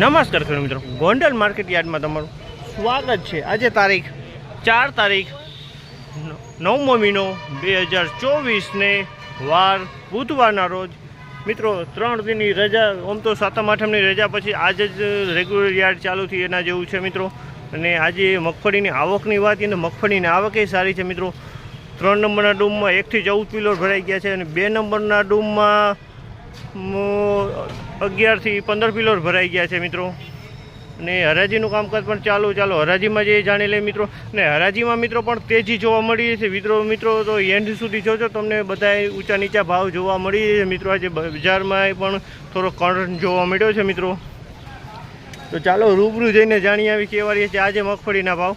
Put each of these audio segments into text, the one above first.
નમસ્કાર ખેડૂત મિત્રો. ગોંડલ માર્કેટ યાર્ડમાં તમારું સ્વાગત છે. આજે તારીખ ચાર તારીખ નવમો મહિનો બે હજાર ચોવીસને વાર બુધવારના રોજ. મિત્રો, ત્રણ દિનની રજા, આમ તો સાતમ આઠમની રજા પછી આજે જ રેગ્યુલર યાર્ડ ચાલુ થઈ એના જેવું છે મિત્રો. અને આજે મગફળીની આવકની વાત અને મગફળીની આવક એ સારી છે મિત્રો. ત્રણ નંબરના ડૂમમાં એકથી ચૌદ પિલોર ભરાઈ ગયા છે અને બે નંબરના ડૂમમાં અગિયારથી પંદર પિલોર ભરાઈ ગયા છે મિત્રો. અને હરાજીનું કામકાજ પણ ચાલુ, ચાલો હરાજીમાં જે જાણી લે મિત્રો. ને હરાજીમાં મિત્રો પણ તેજી જોવા મળી છે. મિત્રો મિત્રો, તો એન્ડ સુધી જોજો, તમને બધા ઊંચા નીચા ભાવ જોવા મળી છે. મિત્રો, આજે બજારમાં પણ થોડો કરંટ જોવા મળ્યો છે, મિત્રો. તો ચાલો રૂબરૂ જઈને જાણી આવી કેવા રહીએ છે. આજે મગફળીના ભાવ.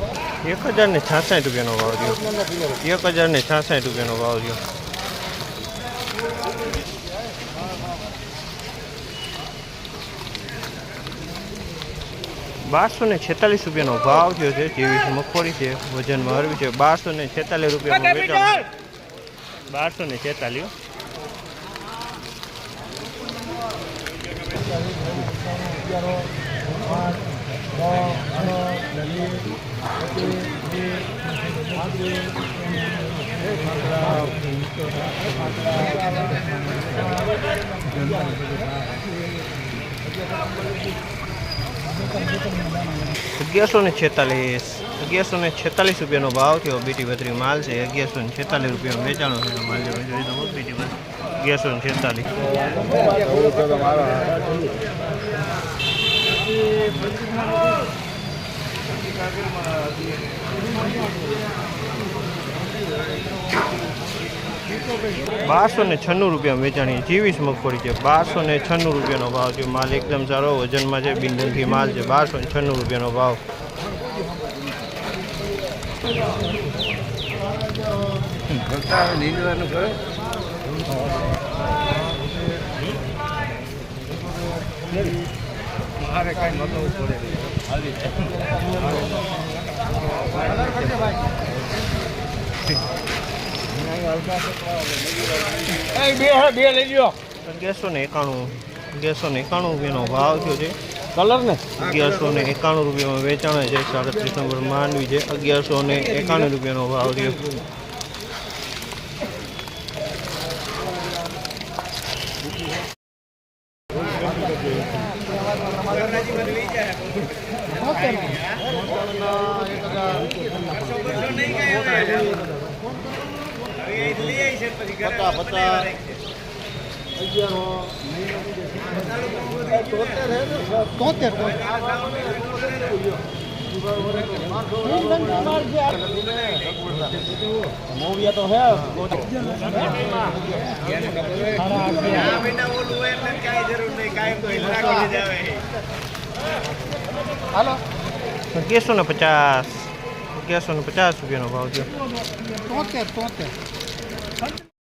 છાસઠ રૂપિયાનો ભાવ થયો. એક હજાર ને છાસઠ રૂપિયાનો ભાવ થયો. બારસો ને છેતાલીસ રૂપિયાનો ભાવ થયો છે. જેવી મગફળી છે વજનમાં હરવી છે. બારસો ને છેતાલીસ રૂપિયાનો વેચાણ. બારસો ને છેતાલીસ. અગિયારસો ને છેતાલીસ, અગિયારસો ને છેતાલીસ રૂપિયાનો ભાવ થયો બીટી બત્રી માલ છે, અગિયારસો ને છેતાલીસ રૂપિયાનો વેચાણો થયેલો માલ છે. જોઈ દઉં બીટી અગિયારસો ને છેતાલીસ. બારસો ને છન્નું રૂપિયા વેચાણી જીવીસ મગફળી છે. બારસો ને છન્નું રૂપિયાનો ભાવ છે. માલ એકદમ સારો, વજનમાં છે બિંદુથી માલ છે. બારસો ને છન્નું રૂપિયાનો ભાવ. મારે કઈ નતું પડે. બે લઈ અગિયારસો ને એકાણું અગિયારસો ને એકાણું રૂપિયાનો ભાવ થયો છે. કલર ને? અગિયારસો ને એકાણું રૂપિયામાં વેચાણ છે સાડત્રીસ નંબર માંડવી છે અગિયારસો ને એકાણું રૂપિયાનો ભાવ થયો. પતા તોતેર મોવિયા તો હે હાલો. અગિયારસો ને પચાસ. અગિયારસો ને પચાસ રૂપિયાનો ભાવ થયો. તોતેર તોતેર.